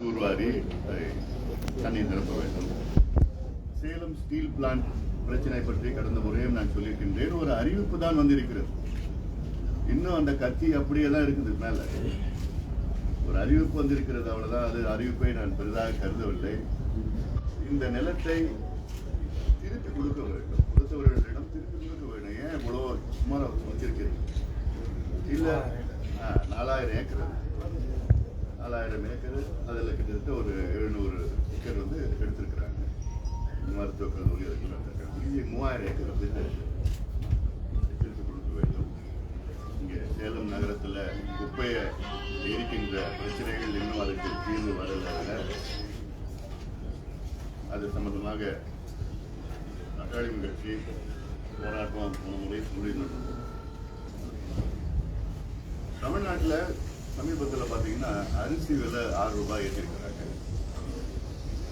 தூர்வாரி தண்ணீர் நிரப்ப வேண்டும். சேலம் ஸ்டீல் பிளான்ட் பிரச்சனை பற்றி கடந்த முறையும் நான் சொல்லியிருக்கின்றேன். ஒரு அறிவிப்பு தான் வந்திருக்கிறது. இன்னும் அந்த கத்தி அப்படியே தான் இருக்குது மேலே. ஒரு அறிவிப்பு வந்திருக்கிறது அவ்வளோதான் அது அறிவிப்பை நான் பெரிதாக கருதவில்லை. இந்த நிலத்தை திருப்பி கொடுக்க வேண்டும். கொடுத்தவர்களிடம் திருப்பி கொடுக்க வேண்டும். ஏன் இவ்வளோ சுமார் வச்சிருக்கிறீங்க? இல்லை ஆ, நாலாயிரம் ஏக்கர். நாலாயிரம் ஏக்கர் அதில் கிட்டத்தட்ட ஒரு எழுநூறு ஏக்கர் வந்து எடுத்திருக்கிறாங்க. மருத்துவக் கல்லூரி அதுக்குள்ள எடுத்திருக்காங்க மீதி மூவாயிரம் ஏக்கர் வந்து திருப்பி கொடுக்க வேண்டும் இங்கே சேலம் நகரத்தில் குப்பையை எரிக்கின்ற பிரச்சனைகள் இன்னும் அதுக்கு தீர்வு வரல. அது சம்பந்தமாக அகாடமி கட்சி போராட்டம் போன முறை முடிவு தமிழ்நாட்டில் சமீபத்தில் பார்த்தீங்கன்னா அரிசி விலை ஆறு ரூபாய் ஏற்றிருக்கிறாங்க.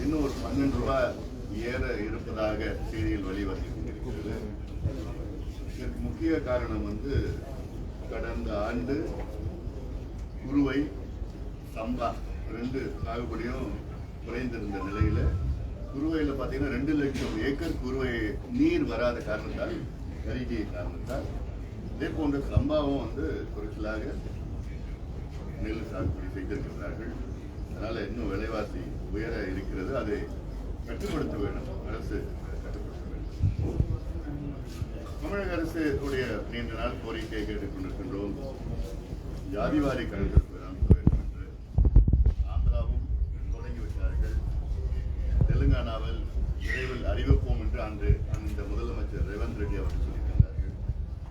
இன்னும் ஒரு பன்னெண்டு ரூபாய் ஏற இருப்பதாக செய்தியில் வெளிவந்திருக்கிறது. இதற்கு முக்கிய காரணம் வந்து கடந்த ஆண்டு குருவை சம்பா ரெண்டு சாகுபடியும் குறைந்திருந்த நிலையில் குருவையில் பார்த்தீங்கன்னா ரெண்டு லட்சம் ஏக்கர் குருவை நீர் வராத காரணத்தால் கருகிய காரணத்தால் இதே போன்ற சம்பாவும் வந்து குறைச்சலாக நெல் சாகுபடி செய்திருக்கிறார்கள் அதனால இன்னும் விலைவாசி உயர இருக்கிறது. அதை கட்டுப்படுத்த வேண்டும். அரசு கட்டுப்படுத்த வேண்டும். தமிழக அரசு உடைய நீண்ட நாள் கோரிக்கை கேட்டுக் கொண்டிருக்கின்றோம் ஜாதிவாரி கணக்கெடுப்பு நடத்த வேண்டும் என்று. ஆந்திராவும் தொடங்கிவிட்டார்கள் தெலுங்கானாவில் விரைவில் அறிவு என்று அன்று அந்த முதலமைச்சர் ரேவந்த் ரெட்டி அவர்கள் சொல்லியிருக்கிறார்கள்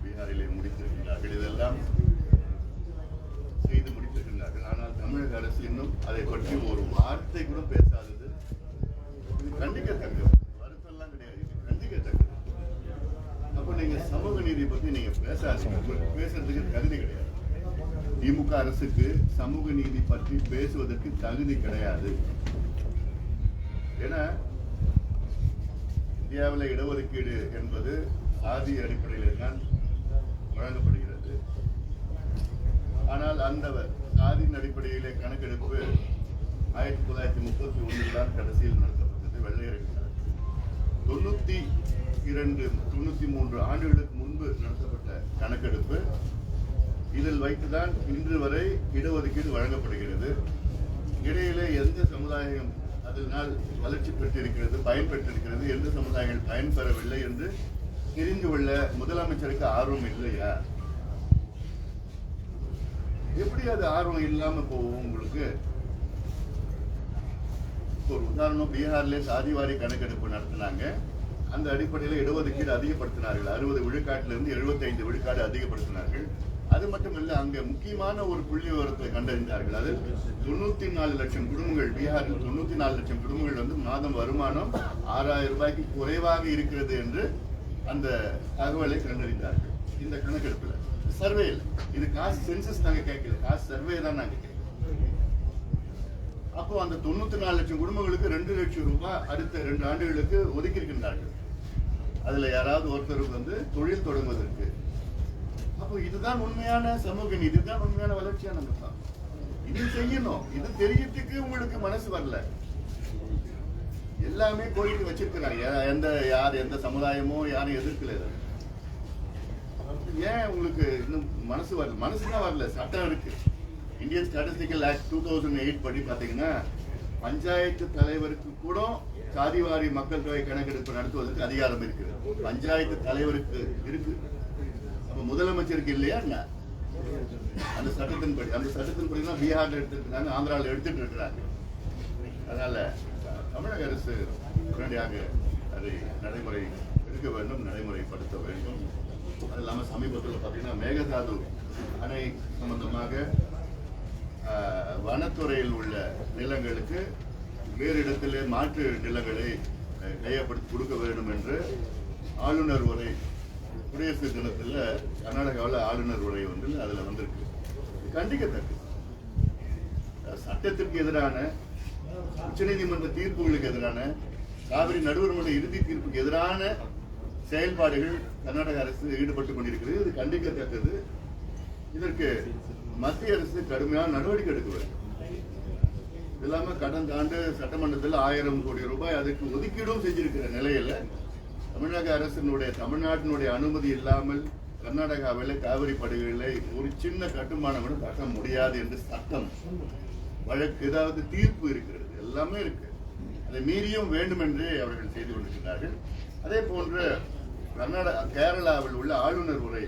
பீகாரிலே முடித்திருக்கிறார்கள் இதெல்லாம் செய்து முடித்திருக்கிறார்கள் ஆனால் தமிழக அரசு இன்னும் அதை பற்றி ஒரு வார்த்தை கூட பேசாதது இது கண்டிக்கத்தக்கது வருத்தம்லாம் கிடையாது இது கண்டிக்கத்தக்கது அப்ப நீங்க சமூக நீதி பத்தி நீங்க பேசாதீங்க உங்களுக்கு பேசுறதுக்கு தகுதி கிடையாது திமுக அரசுக்கு சமூக நீதி பற்றி பேசுவதற்கு தகுதி கிடையாது. என இந்தியாவில் இடஒதுக்கீடு என்பது சாதி அடிப்படையில் தான் வழங்கப்படுகிறது. ஆனால் அந்த சாதியின் அடிப்படையிலே கணக்கெடுப்பு ஆயிரத்தி தொள்ளாயிரத்தி முப்பத்தி ஒன்றில் தான் கடைசியில் நடத்தப்பட்டது வெள்ளையர்கள் தொண்ணூத்தி இரண்டு தொண்ணூத்தி மூன்று ஆண்டுகளுக்கு முன்பு நடத்தப்பட்ட கணக்கெடுப்பு இதில் வைத்துதான் இன்று வரை இடஒதுக்கீடு வழங்கப்படுகிறது. இடையிலே எந்த சமுதாயம் அதனால் வளர்ச்சி பெற்றிருக்கிறது பயன்பெற்றிருக்கிறது எந்த சமுதாயங்கள் பயன்பெறவில்லை என்று தெரிந்து கொள்ள முதலமைச்சருக்கு ஆர்வம் இல்லையா? எப்படி அது ஆர்வம் இல்லாம போகும் உங்களுக்கு? ஒரு உதாரணம் பீகார்ல சாதிவாரி கணக்கெடுப்பு நடத்தினாங்க. அந்த அடிப்படையில் இடஒதுக்கீடு அதிகப்படுத்தினார்கள். அறுபது விழுக்காட்டிலிருந்து எழுபத்தைந்து விழுக்காடு அதிகப்படுத்தினார்கள். அது மட்டுமல்ல அங்கே முக்கியமான ஒரு புள்ளி விவரத்தை கண்டறிந்தார்கள். அது தொண்ணூத்தி நாலு லட்சம் குடும்பங்கள். பீகாரில் தொண்ணூத்தி நாலு லட்சம் குடும்பங்கள் வந்து மாதம் வருமானம் ஆறாயிரம் ரூபாய்க்கு குறைவாக இருக்கிறது என்று அந்த தகவலை கண்டறிந்தார்கள். இந்த கணக்கெடுப்புல. சர்வேல இது காசு சென்சஸ் நாங்க கேட்கல. காசு சர்வே தான் நாங்க கேட்கல அப்போ அந்த தொண்ணூத்தி நாலு லட்சம் குடும்பங்களுக்கு ரெண்டு லட்சம் ரூபாய் அடுத்த ரெண்டு ஆண்டுகளுக்கு ஒதுக்கி இருக்கின்றார்கள் அதுல யாராவது ஒருத்தருக்கு வந்து தொழில் தொடங்குவதற்கு அப்போ இதுதான் உண்மையான சமூக நீதி இதுதான் உண்மையான வளர்ச்சியான தான் இது செய்யணும். இது தெரியறதுக்கு உங்களுக்கு மனசு வரல. எல்லாமே கோரிக்கை வச்சிருக்கிறாங்க. எந்த யார் எந்த சமுதாயமோ யாரும் எதிர்க்கல ஏன் உங்களுக்கு இன்னும் மனசு வரல? மனசு தான் வரல. சட்டம் இருக்கு. Indian statistical act two thousand eight படி பாத்தீங்கன்னா பஞ்சாயத்து தலைவருக்கு கூட சாதிவாரி மக்கள் தொகை கணக்கெடுப்பு நடத்துவதற்கு அதிகாரம் இருக்கு. பஞ்சாயத்து தலைவருக்கு இருக்கு. முதலமைச்சருக்கு இல்லையா என்ன? அந்த சட்டத்தின்படி அந்த சட்டத்தின்படி தான் பீகார்ல எடுத்துருக்காங்க ஆந்திராவில் எடுத்துட்டு இருக்கிறாங்க. அதனால தமிழக அரசு உடனடியாக அதை நடைமுறை எடுக்க வேண்டும் நடைமுறைப்படுத்த வேண்டும். அது இல்லாமல் சமீபத்தில் பார்த்தீங்கன்னா மேகதாது அணை சம்பந்தமாக வனத்துறையில் உள்ள நிலங்களுக்கு வேறு இடத்திலே மாற்று நிலங்களை கையப்படுத்தி கொடுக்க வேண்டும் என்று ஆளுநர் உரை குடியரசு தினத்தில் கர்நாடகாவில் ஆளுநர் உரை வந்து அதில் வந்திருக்கு. கண்டிக்கத்தக்கு கண்டிக்கத்தக்கது. சட்டத்திற்கு எதிரான உச்சநீதிமன்ற தீர்ப்புகளுக்கு எதிரான காவிரி நடுவர் மன்ற இறுதி தீர்ப்புக்கு எதிரான செயல்பாடுகள் கர்நாடக அரசு ஈடுபட்டுக் கொண்டிருக்கிறது. இது கண்டிக்கத்தக்கது. இதற்கு மத்திய அரசு கடுமையான நடவடிக்கை எடுக்க வேண்டும். இது இல்லாம கடந்த ஆண்டு சட்டமன்றத்தில் ஆயிரம் கோடி ரூபாய் அதுக்கு ஒதுக்கீடும் செஞ்சிருக்கிற நிலையில தமிழக அரசினுடைய தமிழ்நாட்டினுடைய அனுமதி இல்லாமல் கர்நாடகாவில் காவிரி படுகளை ஒரு சின்ன கட்டுமானம் கூட கட்ட முடியாது என்று சட்டம். வழக்கு ஏதாவது தீர்ப்பு இருக்கிறது. எல்லாமே இருக்கு. அதை மீறியும் வேண்டும் என்றே அவர்கள் செய்து கொண்டிருக்கிறார்கள். அதே போன்று கர்நாடகா கேரளாவில் உள்ள ஆளுநர் உரை.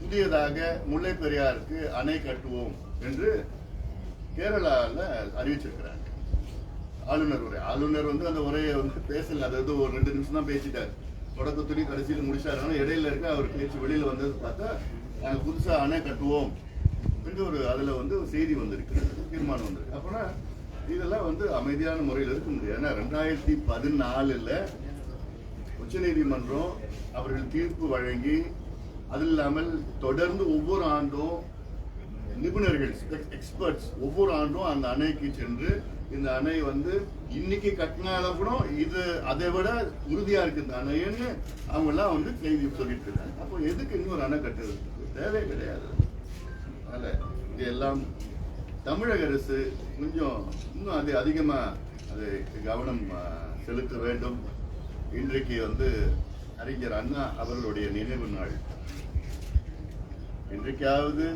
புதியதாக முல்லை பெரியாருக்கு அணை கட்டுவோம் என்று கேரளாவில் அறிவிச்சிருக்கிறாங்க. ஆளுநர் உரை ஆளுநர் வந்து அந்த உரையை வந்து பேசல. அதாவது ஒரு ரெண்டு நிமிஷம் தான் பேசிட்டார். தொடக்கத்துலேயும் கடைசியில் முடிச்சாருனால இடையில இருக்க அவர் பேச்சு வெளியில் வந்தது பார்த்தா நாங்கள் புதுசாக அணை கட்டுவோம் என்று ஒரு அதில் வந்து செய்தி வந்திருக்கு. தீர்மானம் வந்திருக்கு. அப்போனா இதெல்லாம் வந்து அமைதியான முறையில் இருக்க முடியாது. ஏன்னா ரெண்டாயிரத்தி பதினாலில் உச்சநீதிமன்றம் அவர்கள் தீர்ப்பு வழங்கி அது இல்லாமல் தொடர்ந்து ஒவ்வொரு ஆண்டும் நிபுணர்கள் எக்ஸ்பர்ட்ஸ் ஒவ்வொரு ஆண்டும் அந்த அணைக்கு சென்று இந்த அணை வந்து இன்னைக்கு கட்டினால கூட இது அதை விட உறுதியா இருக்கு இந்த அணைன்னு அவங்க எல்லாம் வந்து செய்தி சொல்லிட்டு இருக்காங்க. அப்போ எதுக்கு இன்னொரு அணை கட்டுறது தேவை கிடையாது. அதனால இதெல்லாம் தமிழக அரசு கொஞ்சம் இன்னும் அது அதிகமா அது கவனம் செலுத்த வேண்டும். இன்றைக்கு வந்து அறிஞர் அண்ணா அவர்களுடைய நினைவு நாள். இன்றைக்காவது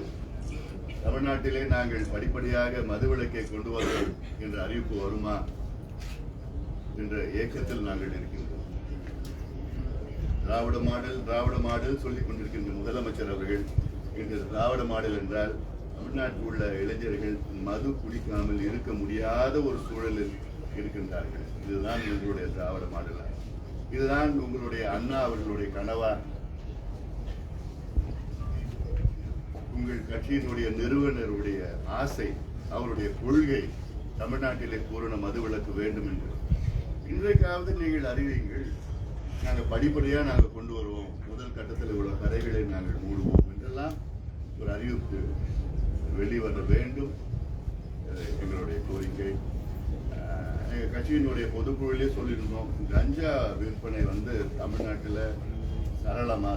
தமிழ்நாட்டிலே நாங்கள் படிப்படியாக மதுவிலக்கை கொண்டு வருவோம் என்ற அறிவிப்பு வருமா என்ற ஏக்கத்தில் நாங்கள் இருக்கின்றோம். திராவிட மாடல் திராவிட மாடல் சொல்லிக் கொண்டிருக்கின்ற முதலமைச்சர் அவர்கள் இன்று திராவிட மாடல் என்றால் தமிழ்நாட்டில் உள்ள இளைஞர்கள் மது குடிக்காமல் இருக்க முடியாத ஒரு சூழலில் இருக்கின்றார்கள். இதுதான் எங்களுடைய திராவிட மாடலா? இதுதான் உங்களுடைய அண்ணா அவர்களுடைய கனவா? உங்கள் கட்சியினுடைய நிறுவனருடைய ஆசை அவருடைய கொள்கை தமிழ்நாட்டிலே பூரண மதுவிலக்கு வேண்டும் என்று. இன்றைக்காவது நீங்கள் அறிவியுங்கள் நாங்கள் படிப்படியாக நாங்கள் கொண்டு வருவோம். முதல் கட்டத்தில் உள்ள கரைகளை நாங்கள் மூடுவோம் என்றெல்லாம் ஒரு அறிவிப்பு வெளிவர வேண்டும். எங்களுடைய கோரிக்கை. எங்கள் கட்சியினுடைய பொதுக்குழுவிலே சொல்லியிருந்தோம் கஞ்சா விற்பனை வந்து தமிழ்நாட்டில் சரளமா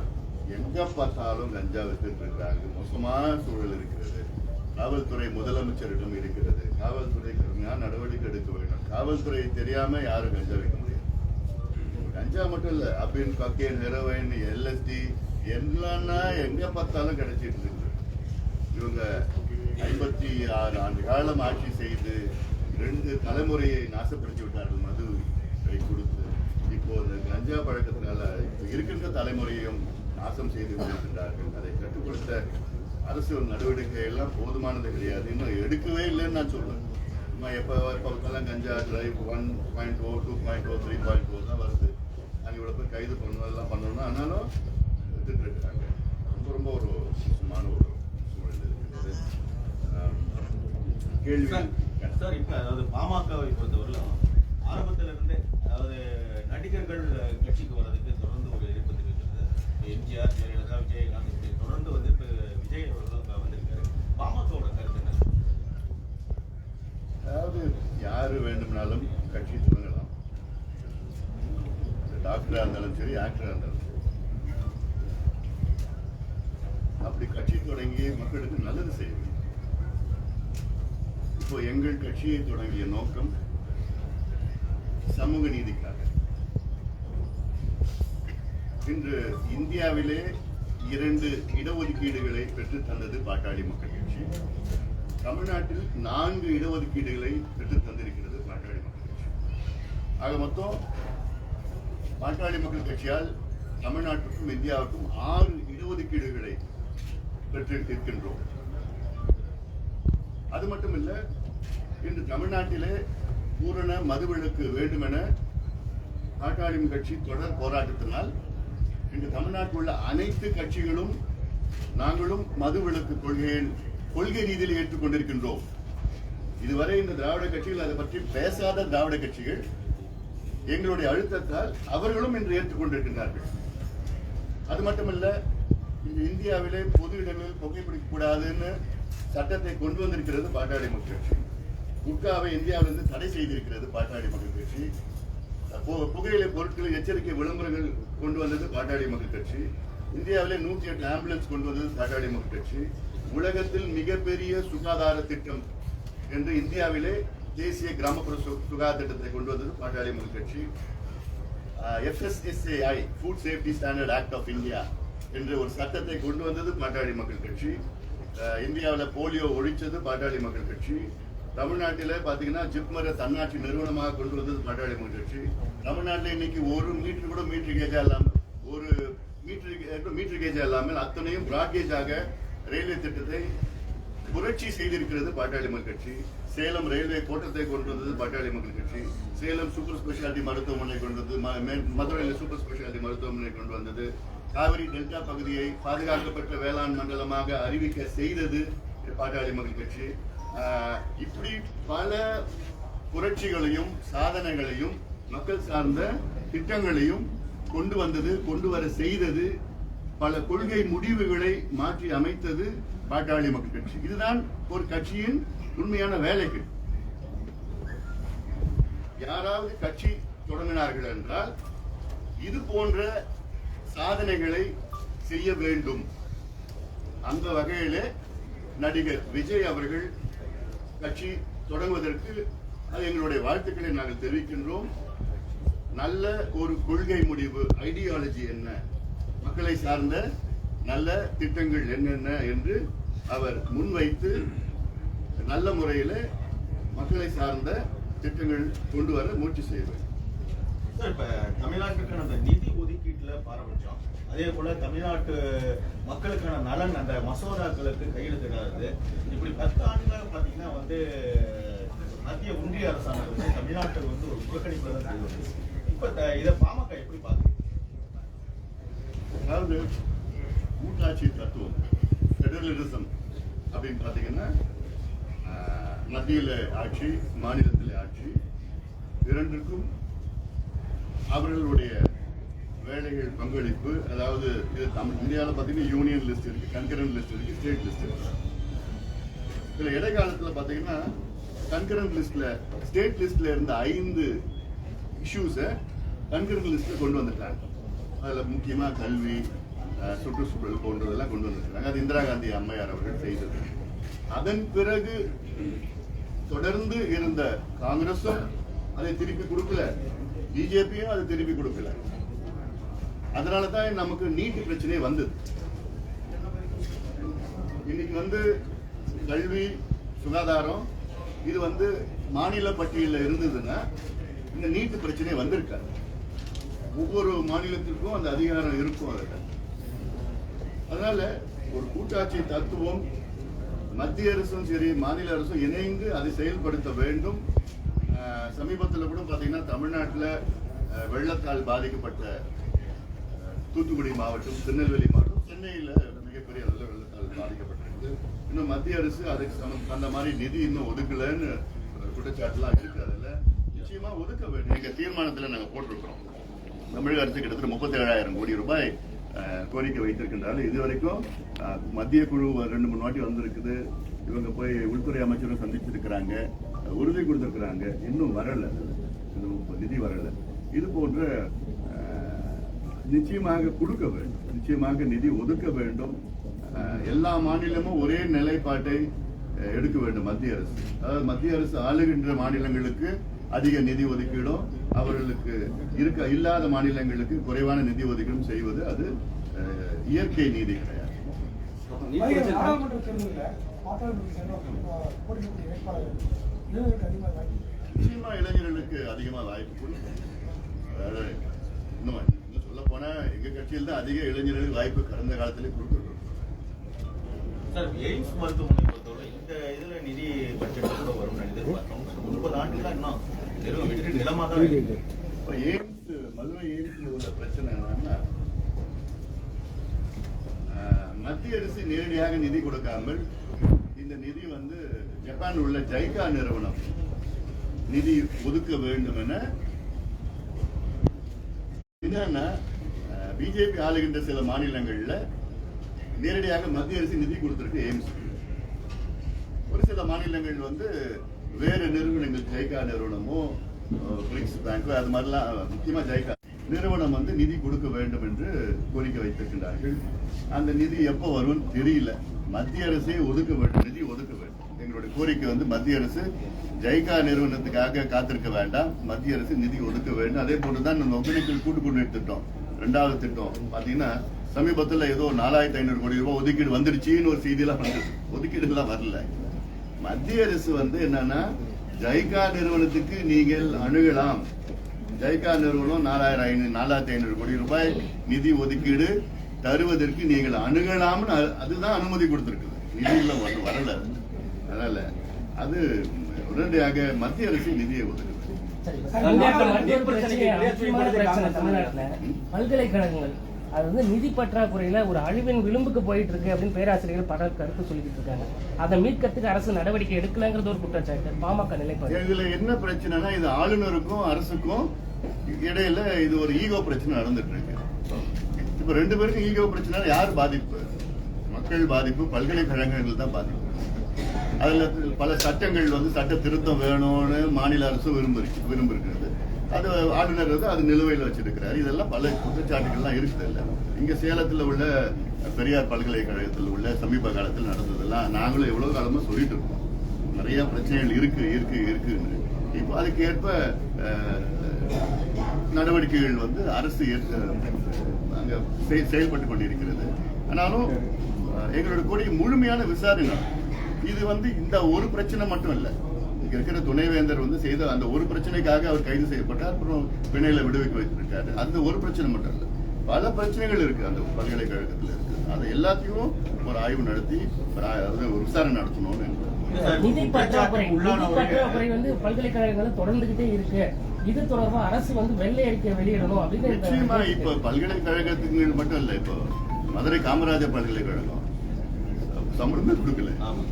எங்க பார்த்தாலும் கஞ்சா வித்துட்டு இருக்காங்க. மோசமான சூழல் இருக்கிறது. காவல்துறை முதலமைச்சரிடம் இருக்கிறது. காவல்துறை கடுமையான நடவடிக்கை எடுக்க வேண்டும். காவல்துறை தெரியாம யாரும் கஞ்சா வைக்க முடியாது. கஞ்சா மட்டும் இல்லை அபின் கக்கேன் ஹெரோயின் எல்எஸ்டி எல்லாம்னா எங்க பார்த்தாலும் கிடைச்சிட்டு இருக்கு. இவங்க ஐம்பத்தி ஆறு ஆண்டு காலம் ஆட்சி செய்து ரெண்டு தலைமுறையை நாசப்படுத்தி விட்டார்கள் மது கொடுத்து. இப்போ இந்த கஞ்சா பழக்கத்தினால இப்போ இருக்கின்ற தலைமுறையும் நாசம் செய்து கொண்டிருக்கின்றார்கள். அதை கட்டுப்படுத்த அரசு ஒரு நடவடிக்கை எல்லாம் போதுமானது கிடையாது. இன்னும் எடுக்கவே இல்லைன்னு நான் சொல்லுவேன் சும்மா எப்போ பார்த்தாலும் கஞ்சா drive one point o two point o three point o தான் வருது. அங்கே இவ்வளோ போய் கைது பண்ணணும் எல்லாம் பண்ணணும் ஆனாலும் எடுத்துட்டு இருக்காங்க. ரொம்ப ரொம்ப ஒரு மோசமான ஒரு சூழல் இருக்கிறது கேள்வி சார், இப்போ அதாவது பாமக பொறுத்தவரையிலும் ஆரம்பத்துல இருந்தே அதாவது நடிகர்கள் அஹ், கட்சிக்கு வர்றதுக்கு தொடர்ந்து ஒரு எதிர்ப்பு தெரிவிக்கிறது எம்ஜிஆர் ஜெயலலிதா விஜயகாந்த் இப்படி தொடர்ந்து வந்து இப்ப விஜய் அவர்களும் இப்ப வந்திருக்காரு பாமகவோட கருத்து என்ன அதாவது யாரு வேண்டும்னாலும் கட்சி தொடங்கலாம் டாக்டரா பெரிய சரி அப்படி கட்சி தொடங்கி மக்களுக்கு நல்லது செய்ய இப்போ எங்கள் கட்சியை தொடங்கிய நோக்கம் சமூக நீதிக்காக. இன்று இந்தியாவிலே இரண்டு இடஒதுக்கீடுகளை பெற்று தந்தது பாட்டாளி மக்கள் கட்சி. தமிழ்நாட்டில் நான்கு இடஒதுக்கீடுகளை பெற்று தந்திருக்கிறது பாட்டாளி மக்கள் கட்சி. ஆக மொத்தம் பாட்டாளி மக்கள் கட்சியால் தமிழ்நாட்டுக்கும் இந்தியாவுக்கும் ஆறு இடஒதுக்கீடுகளை பெற்று இருக்கின்றோம் அது மட்டுமல்ல இன்று தமிழ்நாட்டிலே பூரண மதுவிலக்கு வேண்டுமென பாட்டாளி கட்சி தொடர் போராட்டத்தினால் இன்று தமிழ்நாட்டில் உள்ள அனைத்து கட்சிகளும் நாங்களும் மதுவிலக்கு கொள்கையை கொள்கை ரீதியில் ஏற்றுக்கொண்டிருக்கின்றோம். இதுவரை இந்த திராவிட கட்சிகள் அதை பற்றி பேசாத திராவிட கட்சிகள் எங்களுடைய அழுத்தத்தால் அவர்களும் இன்று ஏற்றுக்கொண்டிருக்கின்றார்கள். அது மட்டுமல்ல இந்த இந்தியாவிலே பொது இடங்களில் புகைப்பிடிக்க கூடாதுன்னு சட்டத்தை கொண்டு வந்திருக்கிறது பாட்டாளி மக்கள் கட்சி குட்காவை இந்தியாவிலிருந்து தடை செய்திருக்கிறது பாட்டாளி மக்கள் கட்சி. புகையிலை பொருட்கள் எச்சரிக்கை விளம்பரங்கள் கொண்டு வந்தது பாட்டாளி மக்கள் கட்சி. இந்தியாவிலே நூற்றி எட்டு ஆம்புலன்ஸ் கொண்டு வந்தது பாட்டாளி மக்கள் கட்சி. உலகத்தில் மிகப்பெரிய சுகாதார திட்டம் என்று இந்தியாவிலே தேசிய கிராமப்புற சு- சுகாதார திட்டத்தை கொண்டு வந்தது Pattali Makkal Katchi. FSSAI food safety standard act of India என்ற ஒரு சட்டத்தை கொண்டு வந்தது பாட்டாளி மக்கள் கட்சி. இந்தியாவில் போலியோ ஒழிச்சது பாட்டாளி மக்கள் கட்சி. தமிழ்நாட்டில் பார்த்தீங்கன்னா ஜிப்மரை தன்னாட்சி நிறுவனமாக கொண்டு வந்தது பாட்டாளி மக்கள் கட்சி. தமிழ்நாட்டில் இன்னைக்கு ஒரு மீட்டர் கூட மீட்டர் கேஜா இல்லாமல் ஒரு மீட்டர் மீட்டர் கேஜா இல்லாமல் அத்தனையும் பிராட்கேஜாக ரயில்வே திட்டத்தை புரட்சி செய்திருக்கிறது பாட்டாளி மக்கள் கட்சி. சேலம் ரயில்வே கோட்டத்தை கொண்டு வந்தது பட்டாளி மக்கள் கட்சி. சேலம் சூப்பர் ஸ்பெஷாலிட்டி மருத்துவமனை கொண்டு வந்தது மதுரையில் சூப்பர் ஸ்பெஷாலிட்டி மருத்துவமனை கொண்டு வந்தது. காவிரி டெல்டா பகுதியை பாதுகாக்கப்பட்ட வேளாண் மண்டலமாக அறிவிக்க செய்தது பாட்டாளி மக்கள் கட்சி. ஆஹ், இப்படி பல புரட்சிகளையும் சாதனைகளையும் மக்கள் சார்ந்த திட்டங்களையும் கொண்டு வந்தது கொண்டு வர செய்தது பல கொள்கை முடிவுகளை மாற்றி அமைத்தது பாட்டாளி மக்கள் கட்சி. இதுதான் ஒரு கட்சியின் உண்மையான வேலைகள். யாராவது கட்சி தொடங்கினார்கள் என்றால் இது போன்ற சாதனைகளை செய்ய வேண்டும். அந்த வகையிலே நடிகர் விஜய் அவர்கள் கட்சி தொடங்குவதற்கு அது எங்களுடைய வாழ்த்துக்களை நாங்கள் தெரிவிக்கின்றோம். நல்ல ஒரு கொள்கை முடிவு ஐடியாலஜி என்ன மக்களை சார்ந்த நல்ல திட்டங்கள் என்னென்ன என்று அவர் முன்வைத்து நல்ல முறையில் மக்களை சார்ந்த திட்டங்கள் கொண்டு வர முயற்சி செய்வார் சார் இப்ப தமிழ்நாட்டுக்கான அந்த நிதி ஒதுக்கீட்டுல பாரபட்சம். அதே போல தமிழ்நாட்டு மக்களுக்கான நலன் அந்த மசோதாக்களுக்கு கையெழுத்திடாது இப்படி பத்து ஆண்டுகளாக பாத்தீங்கன்னா வந்து மத்திய ஒன்றிய அரசாங்கம் வந்து தமிழ்நாட்டுக்கு வந்து ஒரு புறக்கணிப்பு தான். இப்ப இதை பாமக எப்படி பாக்குது? அதாவது கூட்டாட்சி தத்துவம் ஃபெடரலிசம் அப்படின்னு பார்த்தீங்கன்னா மத்தியில் ஆட்சி மாநிலத்தில் ஆட்சி. இரண்டுக்கும் அவர்களுடைய வேலைகள் பங்களிப்பு அதாவது இது தமிழ் இந்தியாவில் பார்த்தீங்கன்னா யூனியன் லிஸ்ட் இருக்குது கன்கரண்ட் லிஸ்ட் இருக்குது ஸ்டேட் லிஸ்ட் இருக்குது இதில் இடைக்காலத்தில் பார்த்தீங்கன்னா கன்கரண்ட் லிஸ்ட்டில் ஸ்டேட் லிஸ்ட்டில் இருந்த ஐந்து இஷ்யூஸை கன்கரண்ட் லிஸ்ட்டில் கொண்டு வந்துட்டாங்க. அதில் முக்கியமாக கல்வி சுற்றுச்சூழல் போன்றதெல்லாம் கொண்டு வந்திருக்காங்க. அது இந்திரா காந்தி அம்மையார் அவர்கள் செய்தது அதன் பிறகு தொடர்ந்து இருந்த காங்கிரஸும் அதை திருப்பி கொடுக்கல. பிஜேபியும் அதை திருப்பி கொடுக்கல. அதனால தான் நமக்கு நீட்டு பிரச்சனை வந்தது. இன்னைக்கு வந்து கல்வி சுகாதாரம் இது வந்து மாநில பட்டியலில் இருந்ததுன்னா இந்த நீட்டு பிரச்சனை வந்திருக்காது ஒவ்வொரு மாநிலத்திற்கும் அந்த அதிகாரம் இருக்கும் அதில். அதனால ஒரு கூட்டாட்சி தத்துவம் மத்திய அரசும் சரி மாநில அரசும் இணைந்து அதை செயல்படுத்த வேண்டும். சமீபத்தில் கூட பார்த்தீங்கன்னா தமிழ்நாட்டில் வெள்ளத்தால் பாதிக்கப்பட்ட தூத்துக்குடி மாவட்டம் திருநெல்வேலி மாவட்டம் சென்னையில் மிகப்பெரிய அளவில் வெள்ளத்தால் பாதிக்கப்பட்டிருக்கு. இன்னும் மத்திய அரசு அதுக்கு சம- அந்த மாதிரி நிதி இன்னும் ஒதுக்கலைன்னு குற்றச்சாட்டுலாம் இருக்கு. அதில் நிச்சயமாக ஒதுக்க வேண்டும் எங்கள் தீர்மானத்தில் நாங்கள் போட்டிருக்கிறோம். தமிழக அரசு கிட்டத்தட்ட முப்பத்தி ஏழாயிரம் கோடி ரூபாய் கோரிக்கை வைத்திருக்கின்றார்கள். இதுவரைக்கும் மத்திய குழு ரெண்டு மூணு வாட்டி வந்திருக்குது. இவங்க போய் உள்துறை அமைச்சரும் சந்திச்சிருக்கிறாங்க. உறுதி கொடுத்திருக்கிறாங்க. இன்னும் வரல. நிதி வரல. இது போன்ற நிச்சயமாக கொடுக்க வேண்டும். நிச்சயமாக நிதி ஒதுக்க வேண்டும். எல்லா மாநிலமும் ஒரே நிலைப்பாட்டை எடுக்க வேண்டும் மத்திய அரசு. அதாவது மத்திய அரசு ஆளுகின்ற மாநிலங்களுக்கு அதிக நிதி ஒதுக்கீடும். அவர்களுக்கு இருக்க இல்லாத மாநிலங்களுக்கு குறைவான நிதி ஒதுக்கீடும் செய்வது அது இயற்கை நீதி கிடையாது. இளைஞர்களுக்கு நிச்சயமா அதிகமா வாய்ப்பு கொடுக்கும். சொல்ல போனா எங்க கட்சியில் தான் அதிக இளைஞர்களுக்கு வாய்ப்பு கடந்த காலத்திலே கொடுத்துருக்கோம் சார் எய்ம்ஸ் மருத்துவமனை பொறுத்தவரை இந்த இதுல நிதி பட்ஜெட் கூட வரும் எதிர்பார்த்தோம் முப்பது ஆண்டுகளா இன்னும் வெறும் வெற்றி நிலமா தான் இருக்கு. இப்போ எய்ம்ஸ் மதுரை எய்ம்ஸ்ல உள்ள பிரச்சனை என்னன்னா மத்திய அரசு நேரடியாக நிதி கொடுக்காமல் இந்த நிதி வந்து ஜப்பான் உள்ள ஜைகா நிறுவனம் நிதி ஒதுக்க வேண்டும் என என்னன்னா பிஜேபி ஆளுகின்ற சில மாநிலங்கள்ல நேரடியாக மத்திய அரசு நிதி கொடுத்திருக்கு எய்ம்ஸ் ஒரு சில மாநிலங்கள் வந்து வேறு நிறுவனங்கள் ஜெய்கா நிறுவனமோ பிளிக்ஸ் பேங்கோ அது மாதிரிலாம் முக்கியமா ஜெய்கா நிறுவனம் வந்து நிதி கொடுக்க வேண்டும் என்று கோரிக்கை வைத்திருக்கின்றார்கள். அந்த நிதி எப்போ வரும்னு தெரியல. மத்திய அரசே ஒதுக்க வேண்டும் நிதி ஒதுக்க வேண்டும். எங்களுடைய கோரிக்கை வந்து மத்திய அரசு ஜெய்கா நிறுவனத்துக்காக காத்திருக்க வேண்டாம். மத்திய அரசு நிதி ஒதுக்க வேண்டும். அதே போட்டுதான் நம்ம ஒகேனக்கல் கூட்டு திட்டம் ரெண்டாவது திட்டம். பாத்தீங்கன்னா சமீபத்தில் ஏதோ நாலாயிரத்தி ஐநூறு கோடி ரூபாய் ஒதுக்கீடு வந்துருச்சுன்னு ஒரு செய்தியெல்லாம் வந்துருச்சு ஒதுக்கீடுகள்லாம் வரல. மத்திய அரசு வந்து என்னன்னா ஜைகா நிறுவனத்துக்கு நீங்கள் அணுகலாம் ஜைகா நிறுவனம் நாலாயிரம் ஐநூறு நாலாயிரத்தி ஐநூறு கோடி ரூபாய் நிதி ஒதுக்கீடு தருவதற்கு நீங்கள் அணுகலாம்னு அதுதான் அனுமதி கொடுத்துருக்குது நிதியில ஒன்று வரல அதனால அது உடனடியாக மத்திய அரசு நிதியை ஒதுக்குது பல்கலைக்கழகங்கள் அது வந்து நிதி பற்றாக்குறையில் ஒரு அழிவின் விளிம்புக்கு போயிட்டு இருக்கு அப்படின்னு பேராசிரியர்கள் பல கருத்து சொல்லிட்டு இருக்காங்க. அதை மீட்கிறதுக்கு அரசு நடவடிக்கை எடுக்கலங்கிறது ஒரு குற்றச்சாட்டு. பாமக நிலைப்பாடு. இதுல என்ன பிரச்சனைனா இது ஆளுநருக்கும் அரசுக்கும் இடையில இது ஒரு ஈகோ பிரச்சனை நடந்துட்டு இருக்கு. இப்ப ரெண்டு பேருக்கும் ஈகோ பிரச்சனை யார் பாதிப்பு? மக்கள் பாதிப்பு பல்கலைக்கழகங்கள் தான் பாதிப்பு. அதுல பல சட்டங்கள் வந்து சட்ட திருத்தம் வேணும்னு மாநில அரசு விரும்பு விரும்பிருக்கிறது. அது ஆளுநர் வந்து அது நிலுவையில் வச்சிருக்கிறார். இதெல்லாம் பல குற்றச்சாட்டுகள்லாம் இருக்குது இல்லை. இங்கே சேலத்தில் உள்ள பெரியார் பல்கலைக்கழகத்தில் உள்ள சமீப காலத்தில் நடந்ததெல்லாம் நாங்களும் எவ்வளோ காலமாக சொல்லிட்டு இருக்கோம். நிறைய பிரச்சனைகள் இருக்கு இருக்கு இருக்குன்னு. இப்போ அதுக்கேற்ப நடவடிக்கைகள் வந்து அரசு அங்கே செய்- செயல்பட்டு கொண்டிருக்கிறது. ஆனாலும் எங்களோட கோரிக்கை முழுமையான விசாரணை. இது வந்து இந்த ஒரு பிரச்சனை மட்டும் இல்லை. இங்க இருக்கிற துணைவேந்தர் வந்து செய்த அந்த ஒரு பிரச்சனைக்காக அவர் கைது செய்யப்பட்டார். அப்புறம் பிணையில விடுவிக்க வைத்திருக்காரு. அந்த ஒரு பிரச்சனை மட்டும் இல்ல. பல பிரச்சனைகள் இருக்கு. அந்த பல்கலைக்கழகத்துல இருக்கு. அதை எல்லாத்தையும் ஒரு ஆய்வு நடத்தி ஒரு விசாரணை நடத்தணும்னு எங்களுக்கு நிதி பற்றாக்குறை நிதி உள்ளானவர்கள் பற்றாக்குறை வந்து பல்கலைக்கழகங்கள் தொடர்ந்துகிட்டே இருக்கு. இது தொடர்பா அரசு வந்து வெள்ளை அறிக்கை வெளியிடணும் அப்படின்னு நிச்சயமா இப்ப பல்கலைக்கழகத்துக்கு மட்டும் இல்ல. இப்போ மதுரை காமராஜர் பல்கலைக்கழகம். சம்பளமே கொடுக்கல. ஆமா.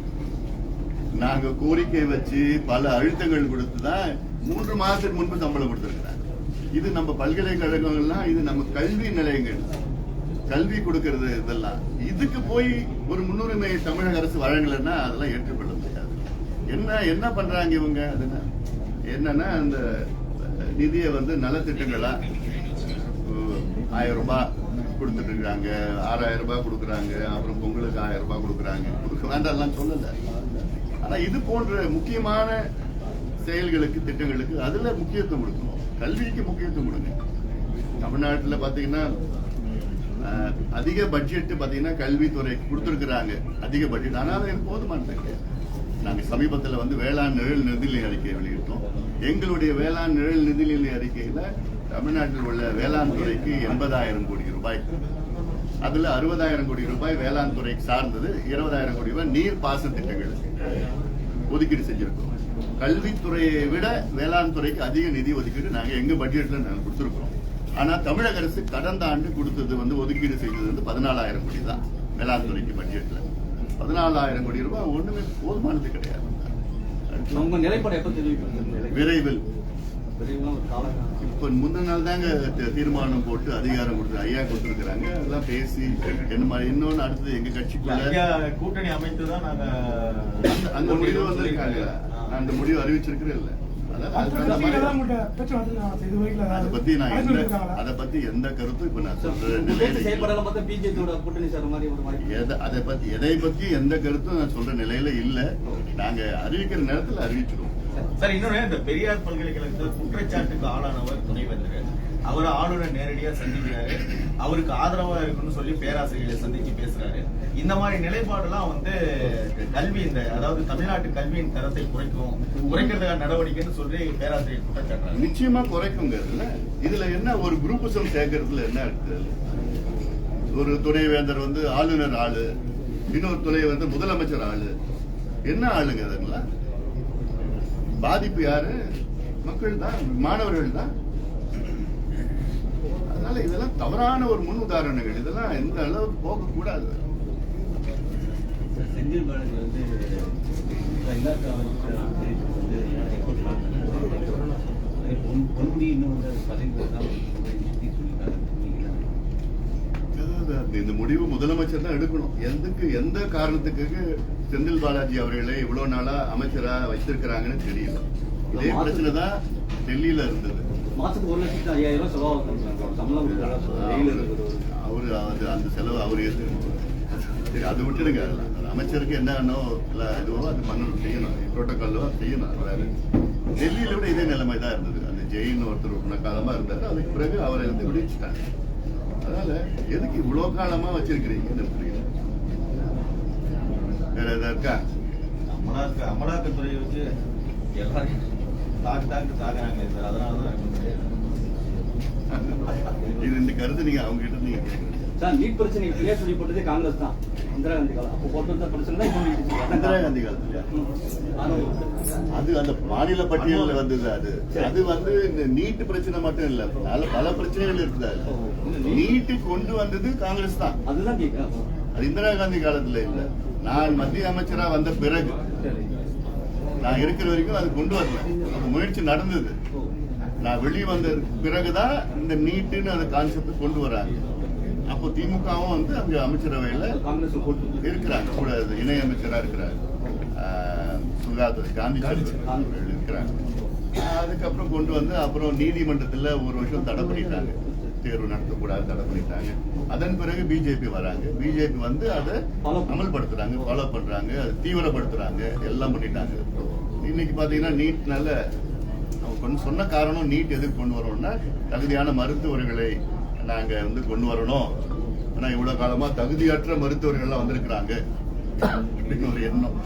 நாங்க கோரிக்கை வச்சு பல அழுத்தங்கள் கொடுத்து தான் மூன்று மாதத்துக்கு முன்பு சம்பளம் கொடுத்திருக்கிறாங்க. இது நம்ம பல்கலைக்கழகங்கள்லாம் இது நம்ம கல்வி நிலையங்கள். கல்வி கொடுக்கறது இதெல்லாம். இதுக்கு போய் ஒரு முன்னுரிமை தமிழக அரசு வழங்கலைன்னா அதெல்லாம் ஏற்றுக்கொள்ள முடியாது. என்ன என்ன பண்றாங்க இவங்க? அதுன்னா என்னன்னா அந்த நிதியை வந்து நலத்திட்டங்களா ஆயிரம் ரூபாய் கொடுத்துட்டு இருக்காங்க. ஆறாயிரம் ரூபாய் கொடுக்குறாங்க. அப்புறம் பொங்கலுக்கு ஆயிரம் ரூபாய் கொடுக்குறாங்க. கொடுக்க வேண்டாம்லாம் சொல்லல. ஆனா இது போன்ற முக்கியமான செயல்களுக்கு திட்டங்களுக்கு அதுல முக்கியத்துவம் கொடுக்கணும். கல்விக்கு முக்கியத்துவம் கொடுங்க. தமிழ்நாட்டுல பாத்தீங்கன்னா அதிக பட்ஜெட் பாத்தீங்கன்னா கல்வித்துறை கொடுத்துருக்குறாங்க. அதிக பட்ஜெட் ஆனாலும் எனக்கு போதுமானது நாங்கள் சமீபத்தில் வந்து வேளாண் நிழல் நிதிநிலை அறிக்கையை வெளியிட்டோம். எங்களுடைய வேளாண் நிழல் நிதிநிலை அறிக்கையில் தமிழ்நாட்டில் உள்ள வேளாண் துறைக்கு எண்பதாயிரம் கோடி ரூபாய். அதில் அறுபதாயிரம் கோடி ரூபாய் வேளாண் துறைக்கு சார்ந்தது இருபதாயிரம் கோடி ரூபாய் நீர் பாசன திட்டங்களுக்கு. ஒதுக்கீடு செஞ்சிருக்கோம். கல்வித்துறையை விட வேளாண் துறைக்கு அதிக நிதி ஒதுக்கீடு நாங்க எங்க பட்ஜெட்ல நாங்க கொடுத்திருக்கோம் ஆனா தமிழக அரசு கடந்த ஆண்டு கொடுத்தது வந்து ஒதுக்கீடு செய்தது வந்து பதினாலாயிரம் கோடி தான் வேளாண் துறைக்கு பட்ஜெட்ல பதினாலாயிரம் கோடி ரூபாய் ஒண்ணுமே போதுமானது கிடையாது. உங்க நிலைப்பாடு எப்ப தெரிவிக்கிறது விரைவில். இப்ப முந்தின நாள் தாங்க தீர்மானம் போட்டு அதிகாரம் கொடுத்து ஐயா கொடுத்துருக்காங்க அதெல்லாம் பேசி என்ன மாதிரி இன்னொன்னு அடுத்தது எங்க கட்சிக்குள்ள கூட்டணி அமைத்து தான் நாங்க அந்த- முடிவு வந்திருக்காங்க. அந்த முடிவு அறிவிச்சிருக்கிறேன் இல்ல. அதை பத்தி நான் எந்த? அதை பத்தி எந்த கருத்தும் இப்ப நான் சொல்ற பேச்சு நிலையில இல்லை. செயல்பாடெல்லாம் பார்த்தா பிஜேபியோட கூட்டணி சார் மாதிரி ஒரு மாதிரி எதை அதை பத்தி எதை பத்தி எந்த கருத்தும் நான் சொல்ற நிலையில இல்ல. நாங்க அறிவிக்கிற நேரத்துல அறிவிச்சிருவோம். சார் இன்னொன்னு இந்த பெரியார் பல்கலைக்கழகத்தில் குற்றச்சாட்டுக்கு ஆளானவர் துணைவேந்தர். அவர் ஆளுநர் நேரடியா சந்திக்கிறாரு. அவருக்கு ஆதரவா இருக்குன்னு சொல்லி பேராசிரியர்களை சந்திச்சு பேசுறாரு. இந்த மாதிரி நிலைப்பாடெல்லாம் வந்து கல்வி இந்த அதாவது தமிழ்நாட்டு கல்வியின் தரத்தை குறைக்கும் குறைக்கிறதுக்கான நடவடிக்கைன்னு சொல்லி பேராசிரியர் குற்றச்சாட்டுறாரு நிச்சயமா குறைக்குங்க இதுல. இதுல என்ன ஒரு குரூப்பிசம் சேர்க்கறதுல என்ன இருக்கு? ஒரு துணைவேந்தர் வந்து ஆளுநர் ஆளு இன்னொரு துணை வந்து முதலமைச்சர் ஆளு. என்ன ஆளுங்க அதுங்களா? பாதிப்பு யாரு? மக்கள் தான் மாணவர்கள் தான் அதனால இதெல்லாம் தவறான ஒரு முன் உதாரணங்கள். இதெல்லாம் எந்த அளவுக்கு போகக்கூடாது. செந்தில் பாலாஜி வந்து இலாக்கா வந்து பொன்முடி இன்னும் வந்து பதவி போதான் சொல்லியிருக்காங்க அதாவது அந்த இந்த முடிவு முதலமைச்சர் தான் எடுக்கணும். எதுக்கு எந்த காரணத்துக்காக செந்தில் பாலாஜி அவர்களை இவ்வளவு நாளா அமைச்சரா வச்சிருக்கிறாங்கன்னு தெரியல. இதே பிரச்சனை தான் டெல்லியில இருந்தது. மாசத்துக்கு ஒரு லட்சத்து ஐயாயிரம் ரூபாய் சம்பளம். அவரு அது அந்த செலவு அவர் சரி அதை விட்டுடுங்க. அமைச்சருக்கு என்னன்னோ இல்ல இதுவோ அது பண்ணணும் செய்யணும். புரோட்டோகாலோ செய்யணும் வேற. டெல்லியில விட இதே நிலைமை தான் இருந்தது. அந்த ஜெயின் ஒருத்தர் ரொம்ப காலமா இருந்தாரு. அதுக்கு பிறகு அவரை வந்து விடுவிச்சுட்டாங்க. அதனால எதுக்கு இவ்வளவு காலமா வச்சிருக்கிறீங்கன்னு புரியல வேற ஏதாவது இருக்கா? அமலாக்க அமலாக்கத்துறையை வச்சு எல்லாரும் தாக்கு தாக்கு தாக்குறாங்க சார். அதனால தான் இது இந்த கருத்து நீங்க அவங்க கிட்ட நீங்க கேட்கணும் சார் நீட் பிரச்சனை கிளியர் சொல்லி போட்டது காங்கிரஸ் தான். இந்திரா காந்தி காலம். அப்போ வந்த பிரச்சனை தான் இப்போ இந்திரா காந்தி காலத்துல. அது அந்த மாநில பட்டியல்ல வந்தது அது. அது வந்து இந்த நீட் பிரச்சனை மட்டும் இல்ல. பல பல பிரச்சனைகள் இருக்குது நீட்டு கொண்டு வந்தது காங்கிரஸ் தான். அதுதான் கேட்கிறேன். அது இந்திரா காந்தி காலத்துல இல்ல. நான் மத்திய அமைச்சரா வந்த பிறகு. நான் இருக்கிற வரைக்கும் அது கொண்டு வரல. முயற்சி நடந்தது. நான் வெளியே வந்த பிறகுதான் இந்த நீட்டுன்னு அந்த கான்செப்ட் கொண்டு வராங்க. அப்போ திமுகவும் வந்து அங்க அமைச்சரவையில இருக்கிறாங்க. கூட இணை அமைச்சரா இருக்கிறார். சுகாதார காந்தி அவர்கள் இருக்கிறாங்க. அதுக்கப்புறம் கொண்டு வந்து அப்புறம் நீதிமன்றத்துல ஒரு வருஷம் தடை பண்ணிட்டாங்க. தேர்வு நடத்தக்கூடாது தடை பண்ணிட்டாங்க. அதன் பிறகு பிஜேபி வராங்க. பிஜேபி வந்து அதை அமல்படுத்துறாங்க ஃபாலோ பண்றாங்க அதை தீவிரப்படுத்துறாங்க எல்லாம் பண்ணிட்டாங்க. இன்னைக்கு பாத்தீங்கன்னா நீட்னால அவங்க சொன்ன காரணம் நீட் எதுக்கு கொண்டு வரணும்னா தகுதியான மருத்துவர்களை நாங்க வந்து கொண்டு வரணும். ஆனா இவ்வளவு காலமா தகுதியற்ற மருத்துவர்கள்லாம் வந்திருக்கிறாங்க. அப்படின்னு ஒரு எண்ணம்.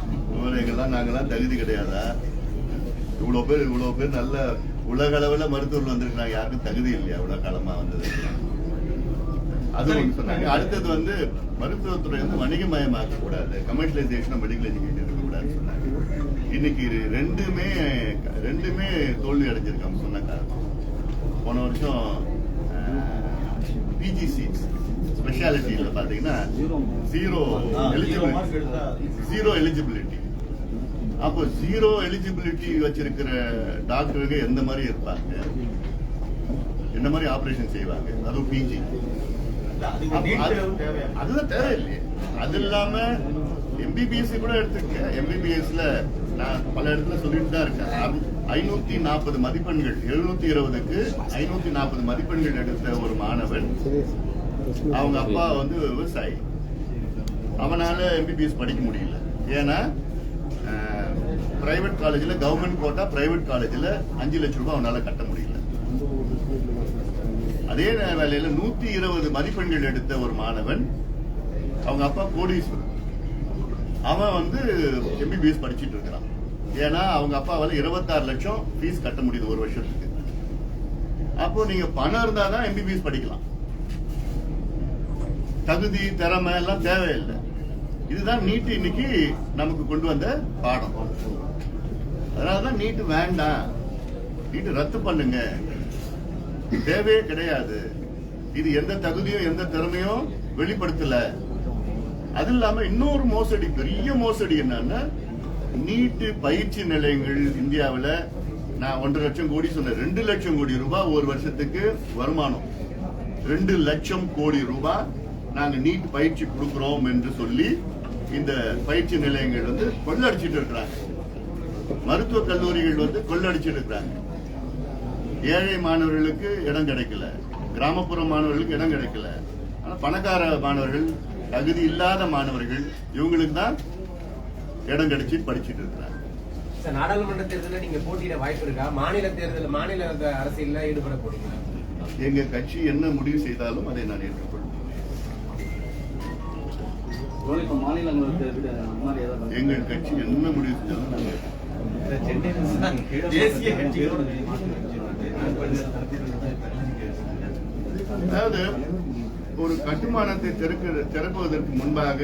எங்கெல்லாம் நாங்கெல்லாம் தகுதி கிடையாதா? இவ்வளவு பேர் இவ்வளவு பேர் நல்ல உலக அளவுல மருத்துவர்கள் வந்திருக்கிறாங்க. யாருக்கும் தகுதி இல்லையா? இவ்வளவு காலமா வந்தது அது ஒண்ணு சொன்னாங்க. அடுத்தது வந்து மருத்துவத்துறை வந்து வணிகமயமாக்க கூடாது கமர்ஷியலைசேஷன் மெடிக்கல் எஜுகேஷன் இருக்கக்கூடாதுன்னு சொன்னாங்க. இன்னைக்கு ரெண்டுமே ரெண்டுமே தோல்வி அடைஞ்சிருக்காங்க சொன்ன காரணம். போன வருஷம் பிஜி சீட்ஸ் ஸ்பெஷாலிட்டியில பாத்தீங்கன்னா ஜீரோ எலிஜிபிலிட்டி ஜீரோ எலிஜிபிலிட்டி அப்போ ஜீரோ எலிஜிபிலிட்டி வச்சிருக்கிற டாக்டருக்கு எந்த மாதிரி இருப்பாங்க? என்ன மாதிரி ஆபரேஷன் செய்வாங்க? அதுவும் பிஜி அதுதான் தேவையில்லையே. அது இல்லாம எம்பிபிஎஸ் கூட எடுத்துக்க எம்பிபிஎஸ்ல நான் பல இடத்துல சொல்லிட்டு தான் இருக்கேன். ஐநூத்தி நாற்பது மதிப்பெண்கள் எழுநூத்தி இருபதுக்கு ஐநூத்தி நாற்பது மதிப்பெண்கள் எடுத்த ஒரு மாணவன். அவங்க அப்பா வந்து விவசாயி. அவனால எம்பிபிஎஸ் படிக்க முடியல. ஏன்னா பிரைவேட் காலேஜில் கவர்மெண்ட் கோட்டா பிரைவேட் காலேஜில் அஞ்சு லட்சம் ரூபாய் அவனால கட்ட முடியல. அதே வேலையில் நூத்தி இருபது மதிப்பெண்கள் எடுத்த ஒரு மாணவன் அவங்க அப்பா கோடீஸ்வரன். அவன் வந்து எம்பிபிஎஸ் படிச்சுட்டு இருக்கிறான். ஏன்னா அவங்க அப்பாவால இருபத்தாறு லட்சம் ஃபீஸ் கட்ட முடியுது ஒரு வருஷத்துக்கு. அப்போ நீங்க பணம் இருந்தா தான் எம்பிபிஎஸ் படிக்கலாம். தகுதி திறமை எல்லாம் தேவையில்லை. இதுதான் நீட் இன்னைக்கு நமக்கு கொண்டு வந்த பாடம். அதனாலதான் நீட் வேண்டாம். நீட் ரத்து பண்ணுங்க. தேவையே கிடையாது. இது எந்த தகுதியும் எந்த திறமையும் வெளிப்படுத்தல. அது இல்லாம இன்னொரு மோசடி பெரிய மோசடி என்னன்னா நீட்டு பயிற்சி நிலையங்கள் இந்தியாவில் நான் ஒன்றரை லட்சம் கோடி சொன்னேன். ரெண்டு லட்சம் கோடி ரூபாய் ஒரு வருஷத்துக்கு வருமானம். ரெண்டு லட்சம் கோடி ரூபாய் நாங்கள் நீட் பயிற்சி கொடுக்குறோம் என்று சொல்லி இந்த பயிற்சி நிலையங்கள் வந்து கொள்ளடிச்சிட்டு இருக்கிறாங்க. மருத்துவ கல்லூரிகள் வந்து கொள்ளடிச்சிட்டு இருக்கிறாங்க. ஏழை மாணவர்களுக்கு இடம் கிடைக்கல. கிராமப்புற மாணவர்களுக்கு இடம் கிடைக்கல. ஆனால் பணக்கார மாணவர்கள் தகுதி இல்லாத மாணவர்கள் இவங்களுக்கு தான் இடம் கிடைச்சி படிச்சிட்டு இருக்கிறாங்க. சார் நாடாளுமன்ற தேர்தலில் நீங்க போட்டியிட வாய்ப்பு இருக்கா? மாநில தேர்தல் மாநில அரசியல்ல ஈடுபட போறீங்களா? எங்க கட்சி என்ன முடிவு செய்தாலும் அதை நான் ஏற்றுக்கொள்வேன் எங்கள் கட்சி என்ன முடிவு செஞ்சாலும் நாங்கள். தேசிய கட்சிகளோட அதாவது ஒரு கட்டுமானத்தை திறக்க திறப்பதற்கு முன்பாக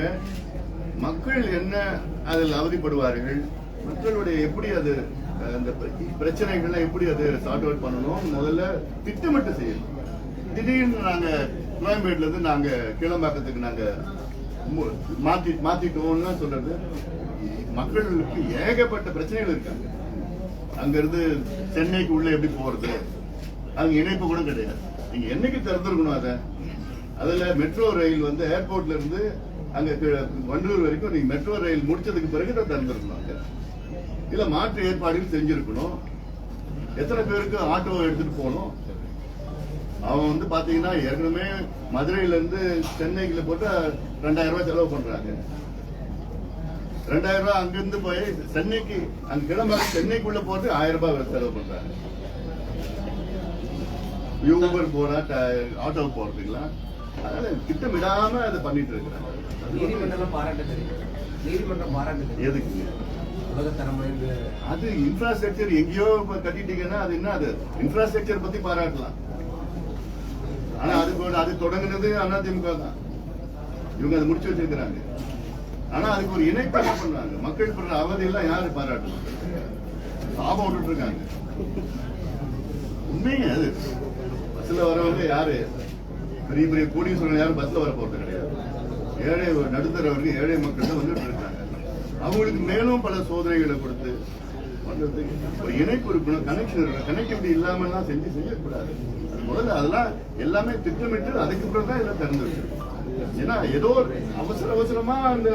மக்கள் என்ன அதில் அவதிப்படுவார்கள்? மக்களுடைய எப்படி அது அந்த பிர- பிரச்சனைகளை எப்படி அது சார்ட் அவுட் பண்ணணும்? முதல்ல திட்டமிட்டு செய்யணும். திடீர்னு நாங்க கோயம்பேடுல இருந்து நாங்க கிளம்பாக்கத்துக்கு நாங்க மாத்தி மாத்திட்டோம்னு சொல்றது. மக்களுக்கு ஏகப்பட்ட பிரச்சனைகள் இருக்காங்க. அங்கிருந்து சென்னைக்கு உள்ள எப்படி போறது? அங்க இணைப்பு கூட கிடையாது. நீங்க என்னைக்கு திறந்துருக்கணும் அதை? அதுல மெட்ரோ ரயில் வந்து ஏர்போர்ட்ல இருந்து அங்க வண்டலூர் வரைக்கும் நீங்க மெட்ரோ ரயில் முடிச்சதுக்கு பிறகு தான் திறந்திருக்கணும் இல்ல மாற்று ஏற்பாடுகள் செஞ்சிருக்கணும். எத்தனை பேருக்கு ஆட்டோ எடுத்துட்டு போகணும்? அவன் வந்து பாத்தீங்கன்னா ஏற்கனவே மதுரையில இருந்து சென்னைக்குள்ள போட்டு ரெண்டாயிரம் ரூபாய் செலவு பண்றாங்க. ரெண்டாயிரம் ரூபாய் அங்கிருந்து போய் சென்னைக்கு அங்க கிளம்ப சென்னைக்குள்ள போறது ஆயிரம் ரூபாய் செலவு பண்றாங்க. யூபர் போனா ஆட்டோ போறதுங்களா? அதனால திட்டமிடாம அதை பண்ணிட்டு இருக்கிறாங்க நீதிமன்றம் பாராட்டு தெரியும் நீதிமன்றம் பாராட்டு எதுக்கு? அது இன்ஃப்ராஸ்ட்ரக்சர் எங்கேயோ கட்டிட்டீங்கன்னா அது என்ன அது? இன்ஃப்ராஸ்ட்ரக்சர் பத்தி பாராட்டலாம். ஆனா ஒரு- அது தொடங்குனது அதிமுக தான். இவங்க அதை முடிச்சு வச்சிருக்கிறாங்க. ஆனா அதுக்கு ஒரு இணைப்பு என்ன பண்றாங்க? மக்கள் படுற அவதி எல்லாம் யாரு பாராட்டணும் சாபம் விட்டுட்டு இருக்காங்க. உண்மைங்க அது. பஸ்ல வரவங்க யாரு? பெரிய பெரிய கோடீஸ்வரன் யாரும் பஸ்ல வர போறது கிடையாது. ஏழை நடுத்தர வரைக்கும் ஏழை மக்கள் தான் வந்துட்டு இருக்காங்க. அவங்களுக்கு மேலும் பல சோதனைகளை கொடுத்து பண்றதுக்கு ஒரு இணைப்பு இருக்கணும் கனெக்ஷன் இருக்கணும் கனெக்டிவிட்டி இல்லாமல்லாம் செஞ்சு செய்யக்கூடாது. அது முதல்ல அதெல்லாம் எல்லாமே திட்டமிட்டு அதுக்கு பிறகு தான் எல்லாம் திறந்து வச்சிருக்கோம். ஏன்னா ஏதோ ஒரு அவசர அவசரமா அந்த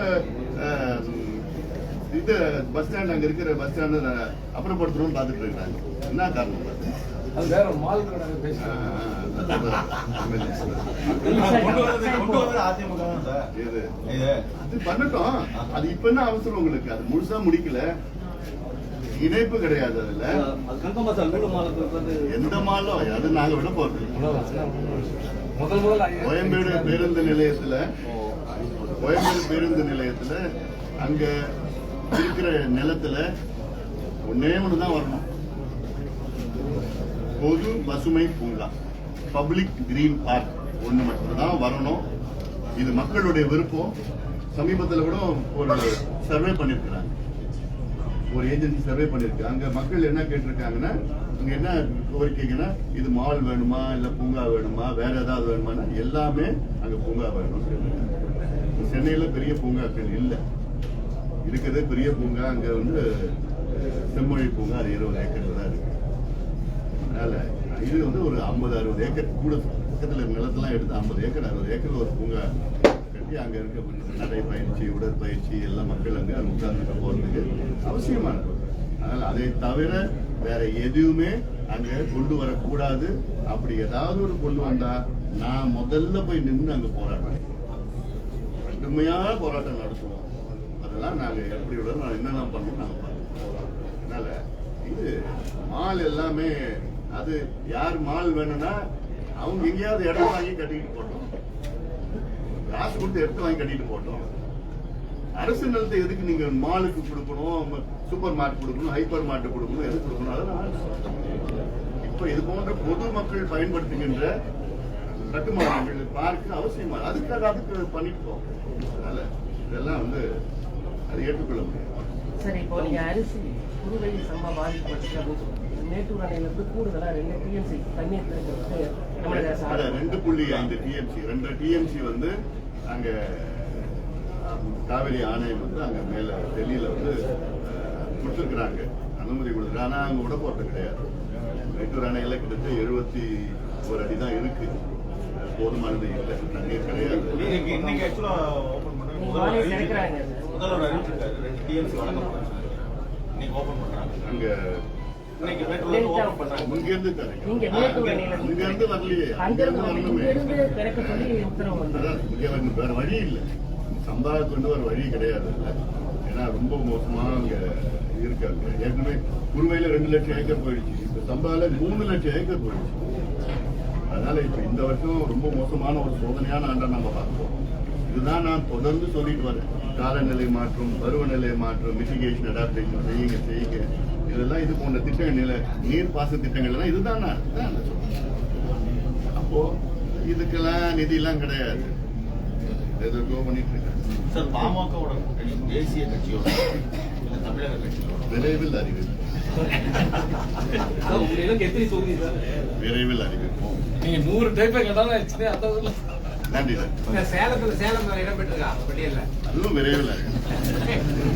இது பஸ் ஸ்டாண்ட் அங்க இருக்கிற பஸ் ஸ்டாண்ட் அப்புறப்படுத்தணும்னு பார்த்துட்டு இருக்காங்க. என்ன காரணம்? பார்த்து அது வேற மால் கடை அது பண்ணட்டும். அது இப்ப என்ன அவசரம் உங்களுக்கு? அது முழுசா முடிக்கல. இணைப்பு கிடையாது அதுல. எந்த மாலும் அது நாங்க விட போறது. கோயம்பேடு பேருந்து நிலையத்துல கோயம்பேடு பேருந்து நிலையத்துல அங்க இருக்கிற நிலத்துல ஒன்னே ஒண்ணு தான் வரணும். பொது பசுமை பூங்கா. பப்ளிக் கிரீன் பார்க் ஒன்று மட்டும்தான் வரணும். இது மக்களுடைய விருப்பம். சமீபத்தில் கூட ஒரு சர்வே பண்ணியிருக்கிறாங்க ஒரு ஏஜென்சி சர்வே பண்ணியிருக்காங்க அங்கே மக்கள் என்ன கேட்டிருக்காங்கன்னா அங்க என்ன கோரிக்கைங்கன்னா இது மால் வேணுமா இல்லை பூங்கா வேணுமா வேற ஏதாவது வேணுமானா எல்லாமே அங்கே பூங்கா வேணும் சென்னையில் பெரிய பூங்காக்கள் இல்லை. இருக்கிறது பெரிய பூங்கா. அங்கே வந்து செம்மொழி பூங்கா அது இருபது ஏக்கர் அதனால இது வந்து ஒரு ஐம்பது அறுபது ஏக்கர் கூட பக்கத்துல நிலத்தெல்லாம் எடுத்து ஐம்பது ஏக்கர் அறுபது ஏக்கர் ஒரு பூங்கா கட்டி அங்க இருக்க நடை பயிற்சி உடற்பயிற்சி எல்லாம் மக்கள் அங்க உட்கார்ந்து போறதுக்கு அவசியமானது அதனால அதை தவிர வேற எதுவுமே அங்க கொண்டு வரக்கூடாது. அப்படி ஏதாவது ஒரு கொண்டு வந்தா நான் முதல்ல போய் நின்று அங்க போராடுறேன் கடுமையான போராட்டம் நடத்துவோம். அதெல்லாம் நாங்க எப்படி விட நான் என்னென்ன பண்ணணும் நாங்க பண்ணுவோம் அதனால இது மால் எல்லாமே அது யார் மால் வேணும்னா அவங்க எங்கேயாவது இடம் வாங்கி கட்டிட்டு போட்டோம். காசு கொடுத்து எடுத்து வாங்கி கட்டிட்டு போட்டோம். அரசு நிலத்தை எதுக்கு நீங்க மாலுக்கு கொடுக்கணும் சூப்பர் மார்க்கெட் கொடுக்கணும் ஹைப்பர் மார்க்கெட் கொடுக்கணும் எது கொடுக்கணும்? அதெல்லாம் இப்ப இது போன்ற பொது மக்கள் பயன்படுத்துகின்ற கட்டுமானங்கள் பார்க்க அவசியமா அதுக்காக அதுக்கு பண்ணிட்டோம் அதனால இதெல்லாம் வந்து அது ஏற்றுக்கொள்ள முடியும். சரி இப்போ நீங்க அரிசி குறுவை சம்பா பாதிக்கப்பட்டு மேட்டூர் அணையில இருந்து கூடுதலா ரெண்டு டிஎம்சி தண்ணீர் திறக்கிறதுக்கு தமிழக அரசு. ரெண்டு புள்ளி ஐந்து டிஎம்சி ரெண்டு டிஎம்சி வந்து அங்க காவிரி ஆணையம் வந்து அங்க மேல டெல்லியில வந்து கொடுத்திருக்கிறாங்க. அனுமதி கொடுத்துருக்கு ஆனா அங்க விட போறது கிடையாது. மேட்டூர் அணையில கிட்டத்தட்ட எழுபத்தி ஒரு அடி தான் இருக்கு அஹ், போதுமானது இல்லை. தண்ணீர் கிடையாது. இன்னைக்கு நீங்க சொல்லி உத்தரவு வந்து வேற வழி இல்லை. சம்பாவுக்கு வந்து ஒரு வழி கிடையாது. ஏன்னா ரொம்ப மோசமா அங்க இருக்காங்க. ஏற்கனவே குருவையில ரெண்டு லட்சம் ஏக்கர் போயிடுச்சு. இப்ப சம்பால மூணு லட்சம் ஏக்கர் போயிடுச்சு. அதனால இப்ப இந்த வருஷம் ரொம்ப மோசமான ஒரு சோதனையான ஆண்டா நம்ம பார்ப்போம். இதுதான் நான் தொடர்ந்து சொல்லிட்டு வரேன். காலநிலை மாற்றம் பருவநிலை மாற்றம் மிட்டிகேஷன் அடாப்டேஷன் செய்யுங்க செய்யுங்க. இதெல்லாம் இது போன்ற திட்டங்கள் நில நீர் பாச திட்டங்கள் எல்லாம் இதுதான் நான். அப்போ இதுக்கெல்லாம் நிதியெல்லாம் கிடையாது. எதற்கோ பண்ணிட்டு இருக்காங்க. சார் பாமகவோட கூட்டணி தேசிய கட்சியோட இல்ல தமிழக கட்சியோட? விரைவில் அறிவிப்போம். விரைவில் அறிவிப்போம். நீங்க நூறு டைப்பை கேட்டாலும் அந்த நன்றி சார் சேலத்துல சேலம் இடம் பெற்றிருக்கா பட்டியல்ல அதுவும் விரைவில் அறிவிப்போம்.